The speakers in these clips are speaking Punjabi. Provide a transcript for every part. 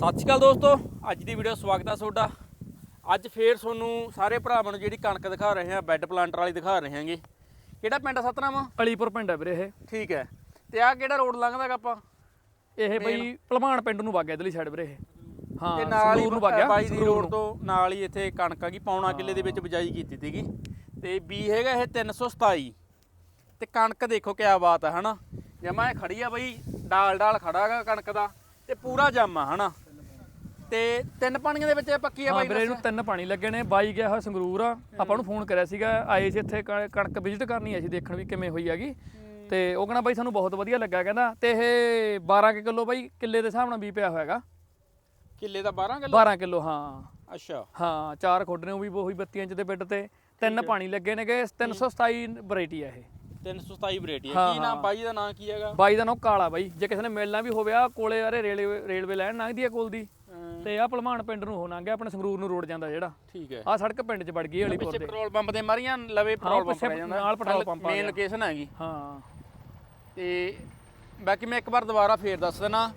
ਸਤਿ ਸ਼੍ਰੀ ਅਕਾਲ ਦੋਸਤੋ ਅੱਜ ਦੀ ਵੀਡੀਓ ਸਵਾਗਤ ਹੈ ਤੁਹਾਡਾ। ਅੱਜ ਫੇਰ ਤੁਹਾਨੂੰ ਸਾਰੇ ਭਰਾਵਾਂ ਨੂੰ ਜਿਹੜੀ ਕਣਕ ਦਿਖਾ ਰਹੇ ਹਾਂ ਬੈੱਡ ਪਲਾਂਟਰ ਵਾਲੀ ਦਿਖਾ ਰਹੇ ਹਾਂਗੇ। ਕਿਹੜਾ ਪਿੰਡ ਆ ਸਤਨਾਮ? ਅਲੀਪੁਰ ਪਿੰਡ ਹੈ ਵੀਰੇ ਇਹ। ਠੀਕ ਹੈ। ਤੇ ਆਹ ਕਿਹੜਾ ਰੋਡ ਲੰਘਦਾ ਗਾ ਆਪਾਂ? ਇਹ ਬਈ ਭਲਵਾਨ ਪਿੰਡ ਨੂੰ ਵਗਿਆ ਇਧਰਲੀ ਸਾਈਡ ਵੀਰੇ ਇਹ। ਹਾਂ ਤੇ ਨਾਲ ਹੀ ਸੰਗਰੂਰ ਨੂੰ ਵਗਿਆ ਬਾਈ ਦੀ ਰੋਡ। ਤੋਂ ਨਾਲ ਹੀ ਇੱਥੇ ਕਣਕ ਆ ਗਈ ਪੌਣਾ ਕਿੱਲੇ ਦੇ ਵਿੱਚ ਬਿਜਾਈ ਕੀਤੀ ਸੀਗੀ। ਤੇ ਬੀ ਹੈਗਾ ਇਹ 327 ਤੇ ਕਣਕ ਦੇਖੋ ਕਿਆ ਬਾਤ ਹੈ ਹਨਾ? ਜਮਾ ਇਹ ਖੜੀ ਆ ਬਈ ਡਾਲ ਡਾਲ ਖੜਾ ਗਾ ਕਣਕ ਦਾ ਤੇ ਪੂਰਾ ਜੰਮ ਆ ਹਨਾ? ਤੇ ਤਿੰਨ ਪਾਣੀਆਂ ਦੇ ਵਿੱਚ ਇਹ ਪੱਕੀ ਆ ਹਾਂ ਬਾਈ ਵੀਰੇ ਇਹਨੂੰ ਤਿੰਨ ਪਾਣੀ ਲੱਗੇ ਨੇ। ਬਾਈ ਗਿਆ ਹੋਇਆ ਸੰਗਰੂਰ ਆ। ਆਪਾਂ ਨੂੰ ਫੋਨ ਕਰਿਆ ਸੀਗਾ ਆਏ ਸੀ ਇੱਥੇ ਕਣਕ ਵਿਜ਼ਿਟ ਕਰਨੀ ਆਈ ਸੀ ਦੇਖਣ ਵੀ ਕਿਵੇਂ ਹੋਈ ਹੈਗੀ। ਤੇ ਉਹ ਕਹਿੰਦਾ ਬਾਈ ਸਾਨੂੰ ਬਹੁਤ ਵਧੀਆ ਲੱਗਾ ਕਹਿੰਦਾ ਤੇ ਇਹ 12 ਕੁ ਕਿਲੋ ਬਾਈ ਕਿੱਲੇ ਦੇ ਹਿਸਾਬ ਨਾਲ ਵੀ ਪਿਆ ਹੋਇਆਗਾ ਕਿੱਲੇ ਦਾ 12 ਕਿਲੋ? 12 ਕਿਲੋ ਹਾਂ। ਅੱਛਾ। ਹਾਂ ਚਾਰ ਖੋਡਣੇ ਉਹ ਵੀ ਉਹੀ 32 ਇੰਚ ਦੇ ਬੈੱਡ ਤੇ। ਤਿੰਨ ਪਾਣੀ ਲੱਗੇ ਨੇਗੇ 327 ਵੈਰਾਈਟੀ ਆ ਇਹ। 327 ਵੈਰਾਈਟੀ ਹੈ ਹਾਂ, ਕੀ ਨਾਮ ਹਾਂ। ਬਾਈ ਦਾ ਨਾਮ ਕੀ ਹੈਗਾ? ਬਾਈ ਦਾ ਨਾਮ ਕਾਲਾ ਬਾਈ। ਜੇ ਕਿਸੇ ਨੇ ਮਿਲਣਾ ਵੀ ਹੋਵੇ ਆ ਕੋਲੇ ਆਰੇ ਰੇਲਵੇ ਰੇਲਵੇ ਲਾਈਨ ਲੰਘਦੀ ਆ ਕੋਲ ਦੀ। ਤੇ ਆ ਭਲਵਾਨ ਪਿੰਡ ਨੂੰ ਹੋ ਲੰਘਿਆ ਆਪਣੇ ਸੰਗਰੂਰ ਨੂੰ ਰੋਡ ਜਾਂਦਾ ਜਿਹੜਾ। ਠੀਕ ਹੈ। ਆ ਸੜਕ ਪਿੰਡ 'ਚ ਵੜ ਗਈ ਅਲੀਪੁਰ ਪਿੱਛੇ ਦੇ ਪੈਟਰੋਲ ਪੰਪ ਦੇ ਮਾਰੀਆਂ ਲਵੇ ਪੈਟਰੋਲ ਪੰਪ ਪਿੱਛੇ ਪੈ ਜਾਂਦਾ। ਨਾਲ ਪੈਟਰੋਲ ਪੰਪ ਆ ਮੇਨ ਗਿਆ। ਲੋਕੇਸ਼ਨ ਹੈਗੀ। ਹਾਂ। ਤੇ ਬਾਕੀ ਮੈਂ ਇੱਕ ਵਾਰ ਦੁਬਾਰਾ ਫੇਰ ਦੱਸ ਦੇਣਾ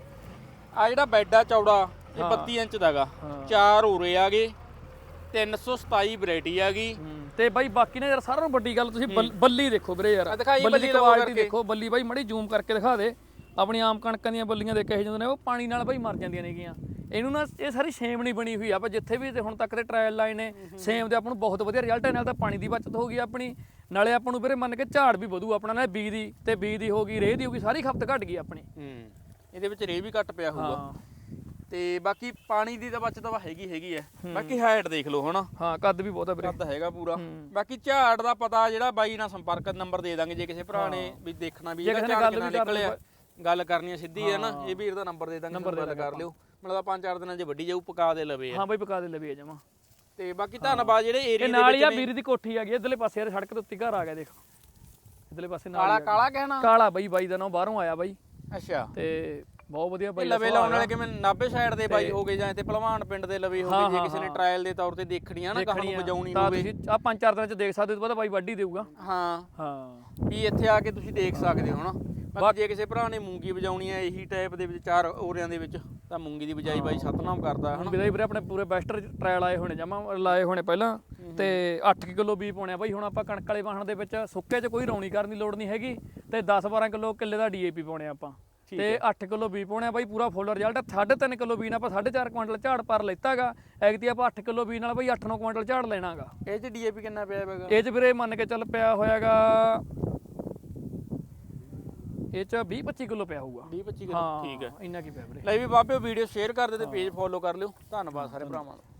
ਆ ਜਿਹੜਾ ਬੈੱਡ ਆ ਚੌੜਾ ਇਹ ਹਾਂ। 32 ਇੰਚ ਦਾਗਾ ਹਾਂ। ਚਾਰ ਉਰੇ ਆਗੇ 327 ਵੈਰਾਈਟੀ ਆਗੀ ਤੇ ਬਾਈ ਬਾਕੀ ਨੇ ਯਾਰ ਸਾਰਿਆਂ ਨੂੰ ਵੱਡੀ ਗੱਲ ਤੁਸੀਂ ਬੱਲ- ਬੱਲੀ ਦੇਖੋ ਵੀਰੇ ਯਾਰ। ਆ ਦਿਖਾਈ ਬੱਲੀ ਦੀ ਕਰਕੇ। ਦੇਖੋ ਬੱਲੀ ਬਾਈ ਮੜੀ ਜ਼ੂਮ ਕਰਕੇ ਦਿਖਾ ਦੇ। ਆਪਣੀ ਆਮ ਕਣਕਾਂ ਦੀਆਂ ਬੱਲੀਆਂ ਦੇ ਕਹੇ ਜਾਂਦੇ ਨੇ ਉਹ ਪਾਣੀ ਨਾਲ ਬਾਈ ਮਰ ਜਾਂਦੀਆਂ ਨੇਗੀਆਂ। ਇਹਨੂੰ ਨਾ ਇਹ ਸਾਰੀ ਸੇਮ ਨਹੀਂ ਬਣੀ ਹੋਈ। ਆਪਾਂ ਜਿੱਥੇ ਵੀ ਤੇ ਹੁਣ ਤੱਕ ਦੇ ਟ੍ਰਾਇਲ ਲਾਏ ਨੇ ਸੇਮ ਦੇ ਆਪਾਂ ਨੂੰ ਬਹੁਤ ਵਧੀਆ ਰਿਜ਼ਲਟ ਹੈ ਨਾਲ ਤਾਂ ਪਾਣੀ ਦੀ ਬਚਤ ਹੋ ਗਈ ਆਪਣੀ। ਨਾਲੇ ਆਪਾਂ ਨੂੰ ਵੀਰੇ ਮੰਨ ਕੇ ਝਾੜ ਵੀ ਵਧੂ ਆਪਣਾ ਨਾਲ ਬੀ ਦੀ ਤੇ ਬੀ ਦੀ ਹੋ ਗਈ ਰੇਹ ਦੀ ਹੋ ਗਈ ਸਾਰੀ ਖਪਤ ਘਟ ਗਈ ਆਪਣੀ। ਹੂੰ ਇਹਦੇ ਵਿੱਚ ਰੇ ਵੀ ਘੱਟ ਪਿਆ ਹੋਊਗਾ। ਹਾਂ। ਤੇ ਬਾਕੀ ਪਾਣੀ ਦੀ ਤਾਂ ਬਚਤ ਵਾ ਹੈਗੀ ਹੈਗੀ ਹੈ। ਬਾਕੀ ਹਾਈਟ ਦੇਖ ਲਓ ਹਨਾ। ਹਾਂ ਕੱਦ ਵੀ ਬਹੁਤ ਆ ਵੀਰੇ। ਕੱਦ ਹੈਗਾ ਪੂਰਾ। ਹੂੰ। ਬਾਕੀ ਝਾੜ ਦਾ ਪਤਾ ਜਿਹੜਾ ਬਾਈ ਨਾਲ ਸੰਪਰਕ ਨੰਬਰ ਦੇ ਦਾਂਗੇ ਜੇ ਕਿਸੇ ਭਰਾ ਨੇ ਵੀ ਦੇਖਣਾ ਵੀ ਜੇ ਇਹਦਾ ਕਿਸੇ ਨੇ ਝਾੜ ਕਿੰਨਾ ਨਿਕਲਿਆ। ਗੱਲ ਕਰਨੀ ਹੈ ਸਿੱਧੀ ਹੈ ਨਾ। ਇਹ ਵੀਰ ਦਾ ਨੰਬਰ ਦੇ ਦਾਂਗੇ ਗੱਲ ਕਰ ਲਿਓ। ਮਤਲਬ ਤਾਂ ਪੰਜ ਚਾਰ ਦਿਨਾਂ 'ਚ ਵੱਡੀ ਜਾਊ ਪਕਾ ਦੇ ਲਵੇ ਆ ਹਾਂ ਬਾਈ ਪਕਾ ਦੇ ਲਵੇ ਜਮਾ। ਤੇ ਬਾਕੀ ਧੰਨਵਾਦ ਜਿਹੜੇ ਇਹ ਏਰੀਆ ਦੇ ਨਾਲ ਹੀ ਆ ਵਿੱਚ ਵੀਰ ਦੀ ਕੋਠੀ ਆ ਗਈ ਇਧਰਲੇ ਪਾਸੇ ਯਾਰ ਸੜਕ ਦੇ ਉੱਤੇ ਘਰ ਆ ਗਿਆ ਦੇਖ। ਇਧਰਲੇ ਪਾਸੇ ਨਾਲ ਕਾਲਾ ਹੀ ਆ। ਕਾਲਾ ਕਹਿਣਾ। ਗਿਆ। ਕਾਲਾ ਬਾਈ ਬਾਈ ਦਾ ਨਾਮ ਬਾਹਰੋਂ ਆਇਆ ਬਾਈ। ਅੱਛਾ। ਤੇ ਬਹੁਤ ਵਧੀਆ ਇਹ ਬਾਈ ਦਾ ਲਵੇ ਸੁਭਾਅ ਲਾਉਣ ਵਾਲੇ ਆ। ਕਿਵੇਂ ਨਾਭੇ ਸਾਈਡ ਦੇ ਬਾਈ ਹੋ ਗਏ ਜਾਂ ਤੇ ਭਲਵਾਨ ਪਿੰਡ ਦੇ ਲਵੇ ਹੋ ਹਾਂ, ਗਏ ਜੇ ਹਾਂ, ਕਿਸੇ ਨੇ ਹਾਂ। ਟ੍ਰਾਇਲ ਦੇ ਤੌਰ ਤੇ ਦੇਖਣੀ ਆ ਨਾ ਕਹਾਂ ਨੂੰ ਦੇਖਣੀ ਆ, ਵਜਾਉਣੀ ਤਾਂ ਹੋਵੇ। ਤੁਸੀਂ ਆ ਪੰਜ ਚਾਰ ਦਿਨਾਂ ਚ ਦੇਖ ਸਕਦੇ ਹੋ ਬਾਅਦ ਬਾਈ ਵੱਡੀ ਦੇਊਗਾ। ਹਾਂ। ਹਾਂ। ਵੀ ਇੱਥੇ ਆ ਕੇ ਤੁਸੀਂ ਦੇਖ ਸਕਦੇ ਹੋ ਨਾ। ਬਾਕੀ ਜੇ ਕਿਸੇ ਭਰਾ ਨੇ ਮੂੰਗੀ ਵਜਾਉਣੀ ਹੈ ਇਹੀ ਟਾਈਪ ਦੇ ਵਿੱਚ ਚਾਰ ਓਰਿਆਂ ਦੇ ਵਿੱਚ। ਤਾਂ ਮੂੰਗੀ ਦੀ ਬਜਾਈ ਬਾਈ ਸਤਨਾਮ ਕਰਦਾ ਹੁਣ ਵੀਰੇ ਵੀਰੇ ਆਪਣੇ ਪੂਰੇ ਬੈਸਟਰ ਟ੍ਰਾਇਲ ਆਏ ਹੋਣੇ ਜਮਾ ਲਾਏ ਹੋਣੇ ਪਹਿਲਾਂ ਤੇ 8 ਕਿਲੋ ਬੀ ਪਾਉਣੇ ਆ ਬਾਈ। ਹੁਣ ਆਪਾਂ ਕਣਕ ਵਾਲੇ ਵਾਹਣ ਦੇ ਵਿੱਚ ਸੁੱਕੇ 'ਚ ਕੋਈ ਰੌਣੀ ਕਰਨ ਦੀ ਲੋੜ ਨਹੀਂ ਹੈਗੀ ਤੇ 10 12 ਕਿਲੋ ਕਿੱਲੇ ਦਾ ਡੀਏਪੀ ਪਾਉਣੇ ਆਪਾਂ। ਤੇ 8 ਕਿਲੋ ਬੀ ਪਾਉਣੇ ਆ ਬਾਈ ਪੂਰਾ ਫੁੱਲ ਰਿਜ਼ਲਟ 3.5 ਕਿਲੋ ਬੀ ਨਾਲ ਆਪਾਂ 4.5 ਕੁਇੰਟਲ ਝਾੜ ਪਰ ਲੈਤਾਗਾ। ਐਗਤੀ ਆਪਾਂ 8 ਕਿਲੋ ਬੀ ਨਾਲ ਬਾਈ 8-9 ਕੁਇੰਟਲ ਝਾੜ ਲੈਣਾਗਾ। ਇਹ ਚ ਡੀਏਪੀ ਕਿੰਨਾ ਪਿਆ ਹੈਗਾ? ਇਹ 'ਚ ਵੀਰੇ ਮੰਨ ਕੇ ਚੱਲ ਪਿਆ ਹੋਇਆਗਾ ਇਹ 'ਚ 20-25 ਕਿਲੋ ਪਿਆ ਹੋਊਗਾ। 20 25 ਕਿਲੋ ਠੀਕ ਹੈ। ਇੰਨਾ ਕੀ ਪਿਆ ਵੀਰੇ। ਲੈ ਵੀ ਬਾਬੇ ਵੀਡੀਓ ਸ਼ੇਅਰ ਕਰ ਦਿਓ ਤੇ ਪੇਜ ਫੋਲੋ ਕਰ ਲਿਓ। ਧੰਨਵਾਦ ਸਾਰੇ ਭਰਾਵਾਂ ਦਾ।